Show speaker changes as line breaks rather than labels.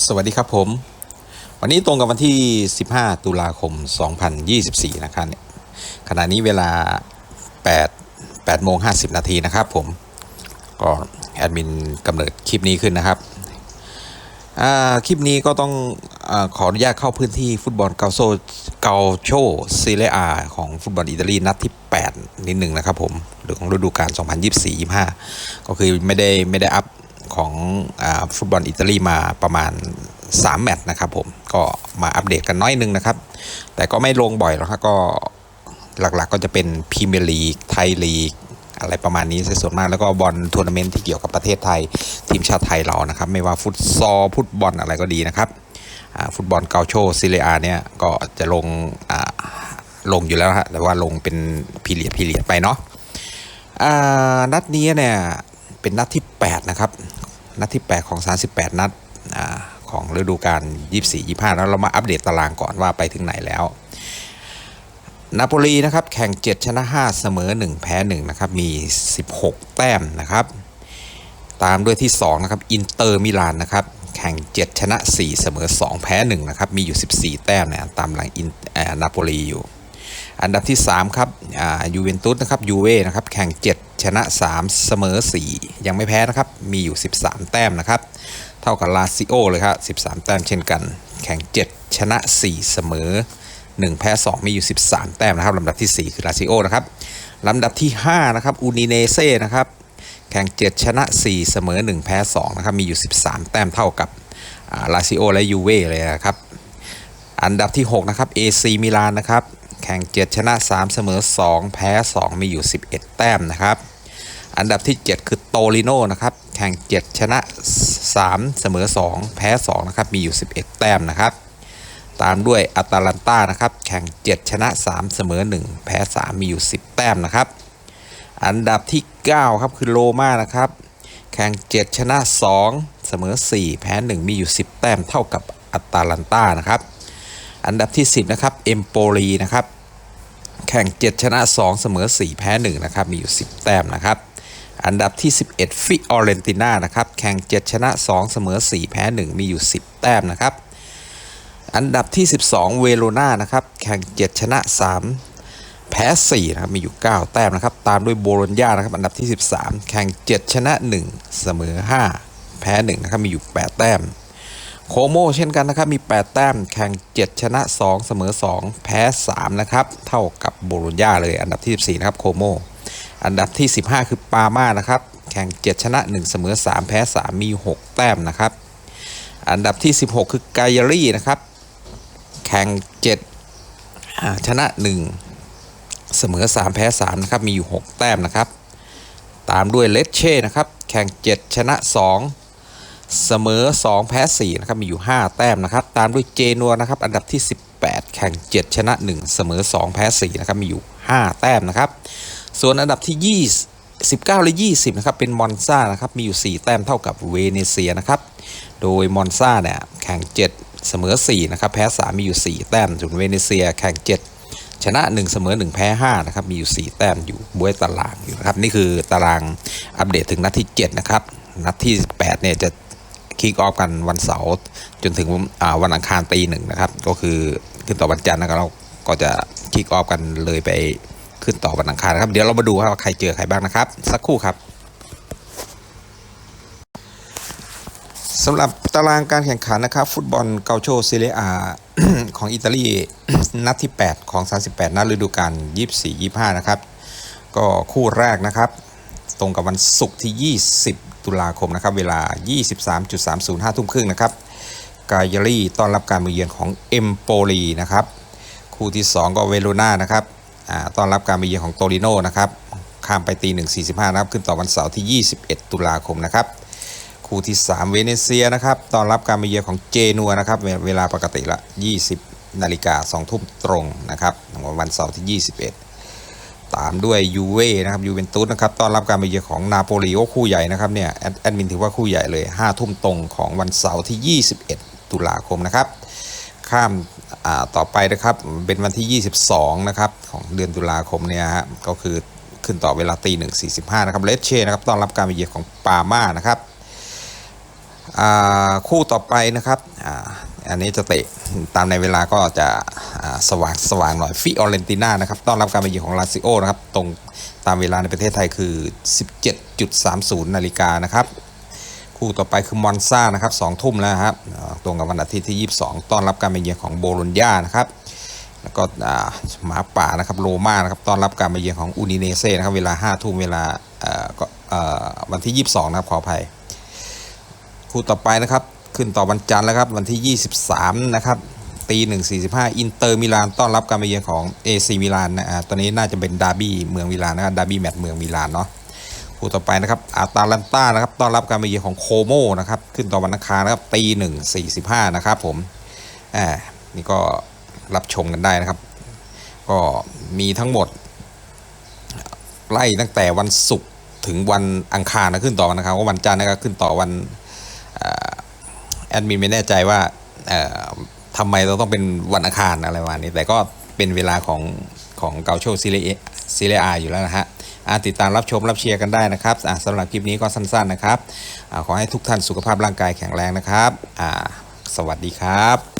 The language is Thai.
สวัสดีครับผม วันนี้ตรงกับวันที่ 15 ตุลาคม 2024 นะครับเนี่ยขณะนี้เวลา 8 8โมง50 นาทีนะครับผม ก็แอดมินกำเนิดคลิปนี้ขึ้นนะครับ คลิปนี้ก็ต้องอขออนุญาตเข้าพื้นที่ฟุตบอลเกาโซเกาโชซีเรียอาของฟุตบอลอิตาลีนัดที่ 8 นิดหนึ่งนะครับผมหรือของฤดูกาล2024-25 ก็คือไม่ได้ไม่ได้อัพ ของอฟุตบอลอิตาลีมาประมาณ 3 แมตช์นะครับผมก็มาอัปเดตกันน้อยนึงนะครับ แต่ก็ไม่ลงบ่อยหรอกครับก็หลักๆก็จะเป็นพรีเมียร์ลีกไทยลีกอะไรประมาณนี้ซะส่วนมากแล้วก็บอลทัวร์นาเมนต์ที่เกี่ยวกับประเทศไทยทีมชาติไทยเรานะครับ ไม่ว่าฟุตซอลฟุตบอลอะไรก็ดีนะครับฟุตบอลเกาโชซิเลียเนี่ยก็จะลงลงอยู่แล้วฮะแต่ว่าลงเป็นพีเรียดพีเรียดไปเนาะอ่านัดนี้เนี่ยเป็นนัดที่ 8 นะครับ นัดที่ 8 ของ 38 นัดอของฤดูกาล24-25 แล้วเรามาอัปเดตตารางก่อนว่าไปถึงไหนแล้วนาโปลีนะครับแข่ง 7 ชนะ 5 เสมอ 1 แพ้ 1 นะครับ มี 16 แต้มนะครับ ตามด้วยที่ 2 นะครับ อินเตอร์มิลานนะครับ แข่ง 7 ชนะ 4 เสมอ 2 แพ้ 1 นะครับ มีอยู่ 14 แต้มนะตามหลังอินเอ่อนาโปลีอยู่ อันดับที่ 3 ครับอ่ายูเวนตุสนะครับยูเว่นะครับ แข่ง 7 ชนะ 3 เสมอ 4 ยังไม่แพ้นะครับ มีอยู่ 13 แต้มนะครับ เท่ากับลาซิโอเลยครับ13 แต้มเช่นกัน แข่ง 7 ชนะ 4 เสมอ 1 แพ้ 2 มีอยู่ 13 แต้มนะครับลำดับที่ 4 คือลาซิโอนะครับลำดับที่ 5 นะครับอูนิเนเซ่นะครับ แข่ง 7 ชนะ 4 เสมอ 1 แพ้ 2 นะครับ มีอยู่ 13 แต้มเท่ากับลาซิโอและยูเว่เลยนะครับ อันดับที่ 6 นะครับ AC มิลานนะครับ แข่ง 7 ชนะ 3 เสมอ 2 แพ้ 2 มีอยู่ 11 แต้มนะครับ อันดับที่ 7 คือโตริโนนะครับแข่ง 7 ชนะ 3 เสมอ 2 แพ้ 2 นะครับ มีอยู่ 11 แต้มนะครับ ตามด้วยอัตาลันตานะครับ แข่ง 7 ชนะ 3 เสมอ 1 แพ้ 3 มีอยู่ 10 แต้มนะครับ อันดับที่ 9 ครับคือโรม่านะครับ แข่ง 7 ชนะ 2 เสมอ 4 แพ้ 1 มีอยู่ 10 แต้มเท่ากับอัตาลันตานะครับ อันดับที่ 10 นะครับเอมโปลีนะครับ แข่ง 7 ชนะ 2 เสมอ 4 แพ้ 1 นะครับ มีอยู่ 10 แต้มนะครับ อันดับที่ 11 ฟิออเรนติน่านะครับ แข่ง 7 ชนะ 2 เสมอ 4 แพ้ 1 มีอยู่ 10 แต้มนะครับ อันดับที่ 12 เวโรนานะครับ แข่ง 7 ชนะ 3 แพ้ 4 นะครับ มีอยู่ 9 แต้มนะครับ ตามด้วยโบโลญญานะครับ อันดับที่ 13 แข่ง 7 ชนะ 1 เสมอ 5 แพ้ 1 นะครับ มีอยู่ 8 แต้ม โคโมเช่นกันนะครับ มี 8 แต้ม แข่ง 7 ชนะ 2 เสมอ 2 แพ้ 3 นะครับ เท่ากับโบโลญญาเลย อันดับที่ 14 นะครับ โคโม อันดับที่ 15 คือปาม่านะครับ แข่ง 7 ชนะ 1 เสมอ 3 แพ้ 3 มี 6 แต้มนะครับ อันดับที่ 16 คือไกยารี่นะครับ แข่ง 7 ชนะ 1 เสมอ 3 แพ้ 3 นะครับ มีอยู่ 6 แต้มนะครับ ตามด้วยเลสเช่นะครับ แข่ง 7 ชนะ 2เสมอ 2 แพ้ 4 นะครับ มีอยู่ 5 แต้มนะครับ ตามด้วยเจนัวนะครับ อันดับที่ 18 แข่ง 7 ชนะ 1 เสมอ 2 แพ้ 4 นะครับ มีอยู่ 5 แต้มนะครับ ส่วนอันดับที่ 20 19 และ 20 นะครับ เป็นมอนซ่านะครับ มีอยู่ 4 แต้มเท่ากับเวเนเซียนะครับ โดยมอนซ่าเนี่ยแข่ง 7 เสมอ 4 นะครับ แพ้ 3 มีอยู่ 4 แต้มส่วนเวเนเซียแข่ง 7 ชนะ 1 เสมอ 1 แพ้ 5 นะครับ มีอยู่ 4 แต้มอยู่บวยตารางอยู่นะครับ นี่คือตารางอัปเดตถึงนัดที่ 7 นะครับ นัดที่ 8 เนี่ยจะคิกออฟกันวันเสาร์จนถึงวันอังคารตีหนึ่งนะครับ ก็คือขึ้นต่อวันจันทร์นะครับเราก็จะคิกออฟกันเลยไป ขึ้นต่อวันอังคารนะครับ เดี๋ยวเรามาดูว่าใครเจอใครบ้างนะครับ สักครู่ครับสำหรับตารางการแข่งขันนะครับ ฟุตบอลเกาโชซีเรอาของอิตาลีนัดที่ 8 ของ 38 นัดฤดูกาล24-25 นะครับ ก็คู่แรกนะครับ ตรงกับวันศุกร์ที่ 20 ตุลาคมนะครับ เวลา 23.30 5ทุ่มครึ่งนะครับ กายารีต้อนรับการมาเยือนของเอมโปลีนะครับ คู่ที่ 2 ก็เวโรนานะครับ ต้อนรับการมาเยือนของโตริโนนะครับข้ามไปตี1.45นะครับ ขึ้นต่อวันเสาร์ที่ 21 ตุลาคมนะครับคู่ที่ 3 เวเนเซียนะครับต้อนรับการมาเยือนของเจนัวนะครับเวลาปกติละ 20 นาฬิกา2ทุ่มตรงนะครับของวันเสาร์ที่ 21 ตามด้วยยูเว่นะครับยูเวนตุสนะครับต้อนรับการมาเยือนของนาโปลีโอคู่ใหญ่นะครับเนี่ยแอดแอดมินถือว่าคู่ใหญ่เลย 5 ทุ่มตรงของวันเสาร์ที่ 21 ตุลาคมนะครับข้าม ต่อไปนะครับเป็นวันที่ 22 นะครับของเดือนตุลาคมเนี่ยฮะก็คือขึ้นต่อเวลาตีหนึ่งสี่สิบห้านะครับเลสเช่นะครับต้อนรับการมาเยือนของปาม่านะครับคู่ต่อไปนะครับอ,อันนี้จะเตะตามในเวลาก็จะสว่างสว่างหน่อยฟิออเรนติน่านะครับต้อนรับการมาเยือนของลาซิโอนะครับตรงตามเวลาในประเทศไทยคือ 17.30 นาฬิกานะครับ คู่ต่อไปคือมอนซ่านะครับสองทุ่มแล้วครับตรงกับวันอาทิตย์ที่ 22 ต้อนรับการมาเยือนของโบโลญญานะครับแล้วก็หมาป่านะครับโรม่านะครับต้อนรับการมาเยือนของอูดิเนเซ่นะครับเวลา5ทุ่มเวลาเอ่อก็เอ่อวันที่ 22 นะครับขออภัย คู่ต่อไปนะครับขึ้นต่อวันจันทร์แล้วครับวันที่ 23 นะครับตีหนึ่งสี่สิบห้าอินเตอร์มิลานต้อนรับการมาเยือนของเอซีมิลานนะตอนนี้น่าจะเป็นดาร์บี้เมืองมิลานนะครับดาร์บี้แมตช์เมืองมิลานเนาะ คู่ต่อไปนะครับอาตาลันต้านะครับต้อนรับการมาเยือนของโคโมนะครับขึ้นต่อวันอังคารนะครับตีหนึ่งสี่สิบห้านะครับผมอ่านี่ก็รับชมกันได้นะครับ ก็มีทั้งหมด ไล่ตั้งแต่วันศุกร์ถึงวันอังคารนะขึ้นต่อวันอังคารก็วันจันทร์นะครับขึ้นต่อวันแอดมินไม่แน่ใจว่าเอ่อทำไมเราต้องเป็นวันอังคารอะไรประมาณนี้ แต่ก็เป็นเวลาของของเกาโชซีเรียซีเรียอาอยู่แล้วนะฮะ ติดตามรับชมรับเชียร์กันได้นะครับอ่าสำหรับคลิปนี้ก็สั้นๆนะครับอขอให้ทุกท่านสุขภาพร่างกายแข็งแรงนะครับ สวัสดีครับ